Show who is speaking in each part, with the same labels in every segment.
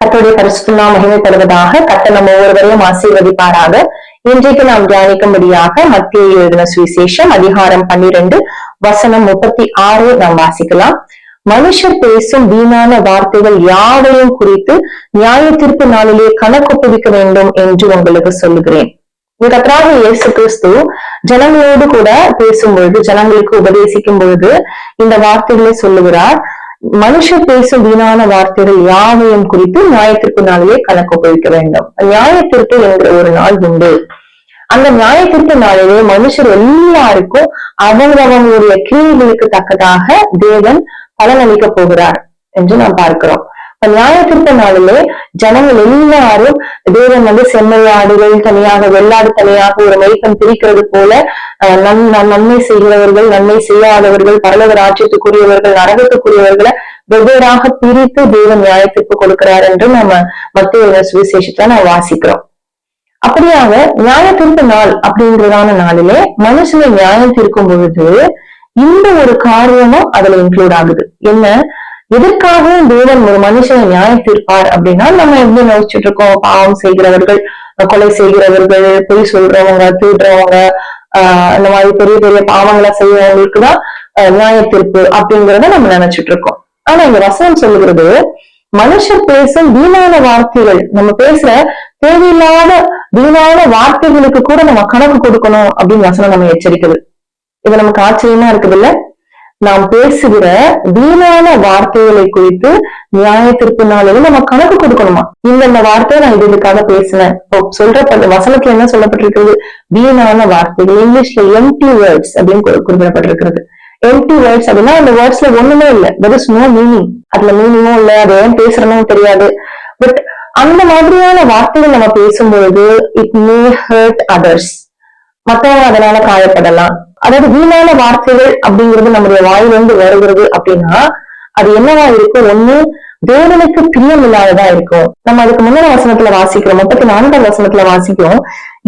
Speaker 1: கத்தோடைய பரிசுத்தமா மகிமைப்படுவதாக கத்த நம்ம ஒவ்வொருவரையும் ஆசீர்வதிப்பாராக. இன்றைக்கு நாம் தியானிக்கும்படியாக மத்திய எழுதின சுவிசேஷம் அதிகாரம் பன்னிரண்டு வசனம் முப்பத்தி ஆறு நாம் வாசிக்கலாம். மனுஷர் பேசும் வீணான வார்த்தைகள் யாவையும் குறித்து நியாய தீர்ப்பு நாளிலே கணக்கு வேண்டும் என்று உங்களுக்கு சொல்லுகிறேன். கத்தராக இயேசு கிறிஸ்து ஜனங்களோடு கூட பேசும்பொழுது ஜனங்களுக்கு உபதேசிக்கும் பொழுது இந்த வார்த்தைகளை சொல்லுகிறார். மனுஷ பேசும் வீணான வார்த்தைகள் யாவையும் குறித்து நியாயத்திற்கு நாளிலே கணக்கு குறிக்க வேண்டும். நியாயத்திற்கு என்கிற ஒரு நாள் உண்டு. அந்த நியாயத்திற்கு நாளிலே மனுஷர் எல்லாருக்கும் அவங்க அவங்களுடைய கிரியைகளுக்கு தக்கதாக தேவன் பலனளிக்க போகிறார் என்று நாம் பார்க்கிறோம். நியாயத்திற்கு நாளிலே ஜனங்கள் எல்லாரும் தேவன் வந்து செம்மையாடுகள் தனியாக வெள்ளாடு தனியாக ஒரு மெய்ப்பன் பிரிக்கிறது போல நன்மை செய்கிறவர்கள் நன்மை செய்யாதவர்கள் பரலவர் ராஜ்யத்துக்குரியவர்கள் நரகத்துக்குரியவர்களை வெவ்வேறாக பிரித்து தேவன் நியாயத்திற்கு கொடுக்கிறார் என்று நம்ம மத்திய சுவிசேஷத்துல நம்ம வாசிக்கிறோம். அப்படியாக நியாயத்திற்கு நாள் அப்படின்றதான நாளிலே மனுஷனை நியாயம் தீர்க்கும் பொழுது இந்த ஒரு காரியமும் அதுல இன்க்ளூட் ஆகுது. என்ன? எதற்காகவும் தேவன் ஒரு மனுஷனை நியாயம் தீர்ப்பார் அப்படின்னா நம்ம எப்படி நினைச்சிட்டு இருக்கோம். பாவம் செய்கிறவர்கள் கொலை செய்கிறவர்கள் பொய் சொல்றவங்க திருடுறவங்க ஆஹ் இந்த மாதிரி பெரிய பெரிய பாவங்களை செய்யறவங்களுக்கு தான் நியாய தீர்ப்பு நம்ம நினைச்சிட்டு இருக்கோம். ஆனா இந்த வசனம் சொல்லுகிறது மனுஷர் பேசும் வீணான வார்த்தைகள் நம்ம பேசுற தேவையில்லாத வீணான வார்த்தைகளுக்கு கூட நம்ம கணக்கு கொடுக்கணும் அப்படின்னு வசனம் நம்ம எச்சரிக்குது. இது நமக்கு ஆச்சரியமா இருக்குது இல்ல நாம் பேசுகிற வீணான வார்த்தைகளை குறித்து நியாயத்திற்கு நாளில் நம்ம கணக்கு கொடுக்கணுமா? இந்த வார்த்தையை நான் இதுக்காக பேசினேன். சொல்ற வசனத்துல என்ன சொல்லப்பட்டிருக்கிறது? வீணான வார்த்தைகள். இங்கிலீஷ்ல எம்டி வேர்ட்ஸ் அப்படின்னு குறிப்பிடப்பட்டிருக்கிறது. எம்டி வேர்ட்ஸ் அப்படின்னா அந்த வேர்ட்ஸ்ல ஒண்ணுமே இல்லை. தெர் இஸ் நோ மீனிங் அதுல மீனிங்கும் இல்ல. அதை ஏன் பேசுறனும் தெரியாது. பட் அந்த மாதிரியான வார்த்தைகள் நம்ம பேசும்பொழுது இட் மே ஹர்ட் அதர்ஸ் மத்தவங்க அதனால காயப்படலாம். அதாவது வீணான வார்த்தைகள் அப்படிங்கிறது நம்முடைய வாயிலிருந்து வருகிறது அப்படின்னா அது என்னவா இருக்கும்? ஒண்ணு தேவனுக்கு பிரியம் இல்லாததா இருக்கும் நம்ம அதுக்கு முன்னாடி வசனத்துல வாசிக்கிறோம். முப்பத்தி நான்காம் வசனத்துல வாசிக்கிறோம்.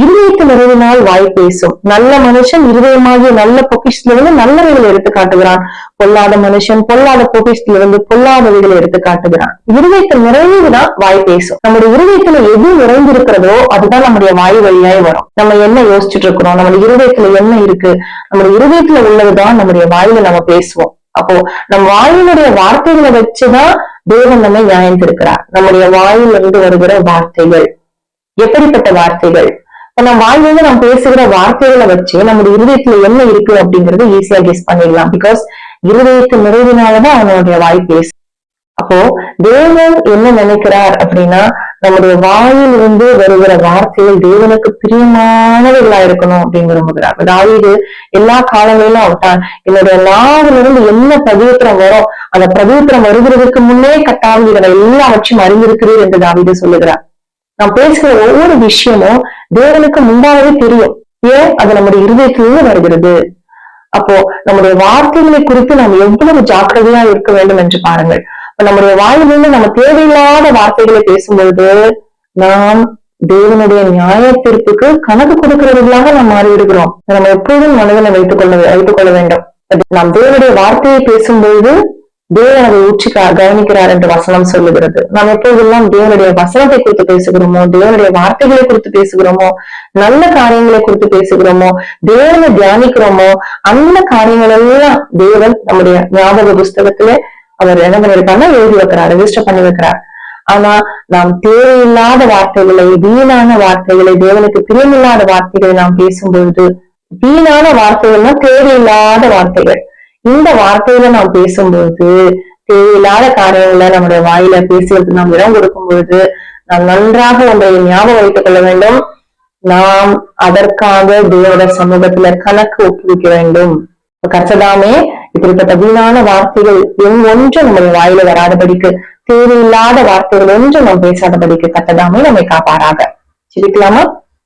Speaker 1: இருதயத்து நிறைவினால் வாய் பேசும். நல்ல மனுஷன் இருதயமாகிய நல்ல பொக்கிஷத்திலிருந்து நல்லவைகளை எடுத்து காட்டுகிறான். பொல்லாத மனுஷன் பொல்லாத பொக்கிஷத்திலிருந்து பொல்லாதவைகளை எடுத்து காட்டுகிறான். இருதயத்து நிறைவுதான் வாய் பேசும். நம்முடைய இருதயத்துல எது நிறைந்திருக்கிறதோ அதுதான் நம்முடைய வாய் வழியாய் வரும். நம்ம என்ன யோசிச்சுட்டு இருக்கிறோம்? நம்முடைய இருதயத்துல என்ன இருக்கு? நம்முடைய இருதயத்துல உள்ளதுதான் நம்முடைய வாயில நம்ம பேசுவோம். அப்போ நம் வாயினுடைய வார்த்தைகளை வச்சுதான் தேவன் நம்மை நியாயந்திருக்கிறார். நம்முடைய வாயிலிருந்து வருகிற வார்த்தைகள். எப்படிப்பட்ட வார்த்தைகள்? நம்ம வாயிலிருந்து நம்ம பேசுகிற வார்த்தைகளை வச்சு நம்முடைய இருதயத்துல என்ன இருக்கு அப்படிங்கறது ஈஸியா கெஸ் பண்ணிடலாம். பிகாஸ் இருதயத்து நிறைவினாலதான் அவனுடைய வாய் பேசு. அப்போ தேவன் என்ன நினைக்கிறார் அப்படின்னா நம்முடைய வாயில் இருந்து வருகிற வார்த்தைகள் தேவனுக்கு பிரியமானவர்களா இருக்கணும் அப்படின்னு விரும்புகிறார் அதாவது எல்லா காலங்களிலும் அவட்டான் என்னுடைய நாவிலிருந்து என்ன பதிவுத்திரம் வரும் அந்த பதிவுத்திரம் வருகிறதுக்கு முன்னே கட்டாமல் எல்லாவற்றையும் அறிந்திருக்கிறீர் என்று தாவீது சொல்லுகிறார். நான் பேசுகிற ஒவ்வொரு விஷயமும் தேவனுக்கு முன்னாவே தெரியும். ஏன்? அது நம்முடைய இருதயத்திலிருந்து வருகிறது. அப்போ நம்முடைய வார்த்தைகளை குறித்து நாம் எவ்வளவு ஜாக்கிரதையா இருக்க வேண்டும் என்று பாருங்கள். நம்முடைய வாயிலிருந்து நம்ம தேவையில்லாத வார்த்தைகளை பேசும்பொழுது நாம் தேவனுடைய நியாயத்திற்கு கணக்கு கொடுக்கிறவர்களாக நாம் மாறிவிடுகிறோம். நம்ம எப்போதும் மனதில் வைத்துக் கொள்ள வைத்துக் கொள்ள வேண்டும். நாம் தேவனுடைய வார்த்தையை பேசும்பொழுது தேவன் அதை ஊற்றி கவனிக்கிறார் என்று வசனம் சொல்லுகிறது. நாம் எப்போதெல்லாம் தேவனுடைய வசனத்தை குறித்து பேசுகிறோமோ தேவனுடைய வார்த்தைகளை குறித்து பேசுகிறோமோ நல்ல காரியங்களை குறித்து பேசுகிறோமோ தேவனை தியானிக்கிறோமோ அந்த காரியங்கள் எல்லாம் தேவன் நம்முடைய ஞாபக புஸ்தகத்திலே அவர் என்ன பண்ணிருக்காருன்னா எழுதி வைக்கிறார் ரெஜிஸ்டர் பண்ணி வைக்கிறார். ஆனா நாம் தேவையில்லாத வார்த்தைகளை வீணான வார்த்தைகளை தேவனுக்கு பிரியமில்லாத வார்த்தைகளை நாம் பேசும்பொழுது வீணான வார்த்தைகள்னா தேவையில்லாத வார்த்தைகள். இந்த வார்த்தையில நாம் பேசும்பொழுது தேவையில்லாத காரியங்களை நம்முடைய வாயில பேசுவதற்கு நாம் இடம் கொடுக்கும் பொழுது நாம் நன்றாக ஒன்றை ஞாபகம் வைத்துக் கொள்ள வேண்டும். நாம் அதற்காக தேவட சமூகத்துல கணக்கு ஒப்புவிக்க வேண்டும். கச்சதாமே இப்படிப்பட்ட வீணான வார்த்தைகள் ஒன்றும் நம்முடைய வாயில வராதபடிக்கு தேவையில்லாத வார்த்தைகள் ஒன்றும் நாம் பேசாதபடிக்கு கட்டதாமே நம்மை காப்பாராக. சிரிக்கலாமா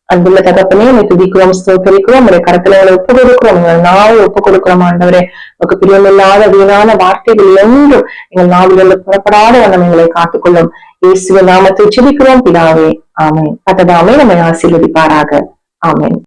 Speaker 1: அன்புள்ள தகப்பனே நம்மை துதிக்கிறோம் ஸ்தோத்தரிக்கிறோம் நம்முடைய கருத்துல ஒப்பு கொடுக்கிறோம் உங்கள் நாவை ஒப்பு கொடுக்கிறோம் ஆண்டவரே. நமக்கு பிரியமில்லாத வீணான வார்த்தைகள் என்றும் எங்கள் நாவிலிருந்து புறப்படாத வண்ணம் எங்களை காத்துக்கொள்ளும். இயேசுவ நாமத்தை சிரிக்கிறோம் பிதாவே. ஆமேன். கத்ததாமே நம்மை ஆசீர்வதிப்பாராக. ஆமேன்.